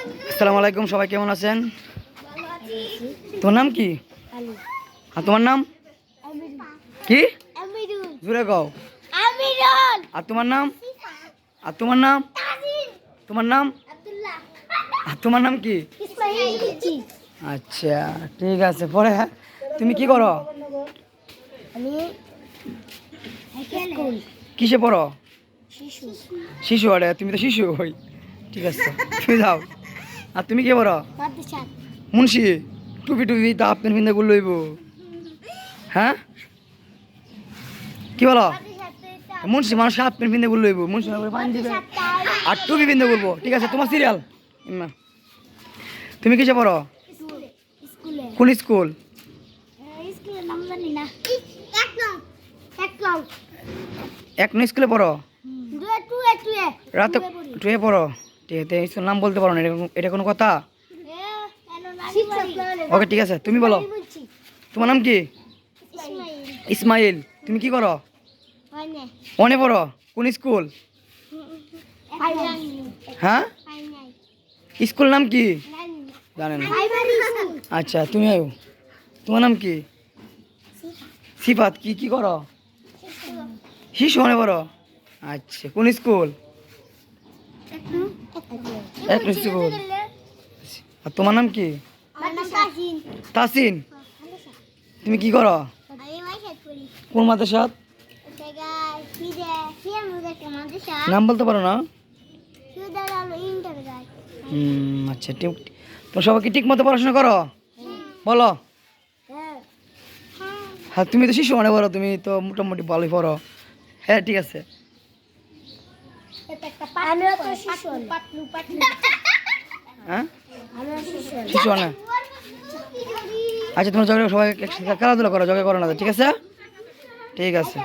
আসসালামু আলাইকুম সবাই কেমন আছেন? তোমার নাম কি? আর তোমার নাম? কি? জুড়ে গাও আর তোমার নাম? আর তোমার নাম? তোমার নাম? আর তোমার নাম কি? আচ্ছা ঠিক আছে পরে হ্যাঁ? তুমি কি করো? কিসে পড়ো? শিশু। শিশু আরে তুমি তো শিশু হই ঠিক আছে তুমি যাও। আর তুমি কি পড়ো মাদ্রাসা মুন্সি? টুপি টুপি তা আপনি পিন্ধে গুলো লইব। হ্যাঁ? কি বলো? মুন্সি মানুষ হাফ প্যান্ট পিন্ধে গুলো লইব। মুন্সি পানি আর টুপি পিন্ধে বলব ঠিক আছে তোমার সিরিয়াল তুমি কিসে পড়ো? স্কুলে কোন স্কুল? এক স্কুলে পড়ো? রাতে টুয়ে পড়ো। ঠিক আছে স্কুল নাম বলতে পারো না এটা কোনো- এটা কোনো কথা? ওকে ঠিক আছে তুমি বলো। তোমার নাম কি? ইসমাইল। তুমি কি করো? অনে পড়ো? কোন স্কুল? হ্যাঁ? স্কুল নাম কি? জানে না। আচ্ছা তুমি আয়ো। তোমার নাম কি? সিফাত। কি কি করো? শিশু। মনে পড়ো? আচ্ছা কোন স্কুল? আর তোমার নাম কি? তাসিন। তুমি কি করো? কোন মাদ্রাসাত? নাম বলতে পারো না? হুম আচ্ছা ঠিক তোমরা সবাই কি ঠিক মতো পড়াশোনা করো? বলো। হ্যাঁ। তুমি তো শিশু মনে পড়ো তুমি তো মোটামুটি ভালোই পড়ো। হ্যাঁ ঠিক আছে। শিশু পাতলু হ্যাঁ? মানে? আচ্ছা তোমরা জগে সবাই একসাথে খেলাধুলা করো জগে করো না ঠিক আছে? ঠিক আছে।